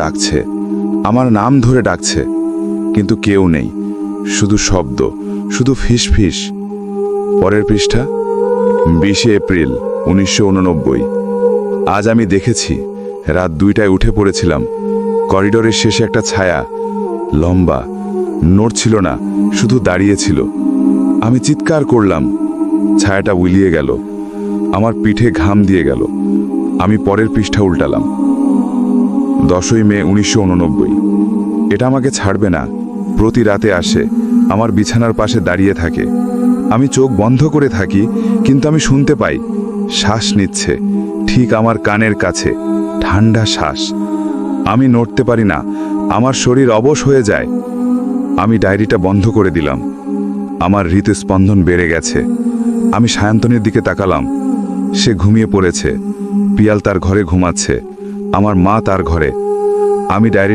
ডাকছে। আমার নাম ধরে ডাকছে, কিন্তু কেউ নেই, শুধু শব্দ, শুধু ফিস ফিস পরের পৃষ্ঠা, বিশে এপ্রিল, উনিশশো উননব্বই। আজ আমি দেখেছি, রাত দুইটায় উঠে পড়েছিলাম। করিডোরের শেষে একটা ছায়া, লম্বা নড়ছিল না, শুধু দাঁড়িয়েছিল আমি চিৎকার করলাম, ছায়াটা উলিয়ে গেল। আমার পিঠে ঘাম দিয়ে গেল। আমি পরের পৃষ্ঠা উল্টালাম। দশই মে উনিশশো উননব্বই। এটা আমাকে ছাড়বে না। প্রতি রাতে আসে, আমার বিছানার পাশে দাঁড়িয়ে থাকে। আমি চোখ বন্ধ করে থাকি, কিন্তু আমি শুনতে পাই, শ্বাস নিচ্ছে, ঠিক আমার কানের কাছে, ঠান্ডা শ্বাস। আমি নড়তে পারি না, আমার শরীর অবশ হয়ে যায়। আমি ডায়েরিটা বন্ধ করে দিলাম। আমার হৃদস্পন্দন বেড়ে গেছে। আমি সায়ন্তনের দিকে তাকালাম। সে ঘুমিয়ে পড়েছে। পিয়াল তার ঘরে ঘুমাচ্ছে। আমার মা তার ঘরে। আমি ডায়েরি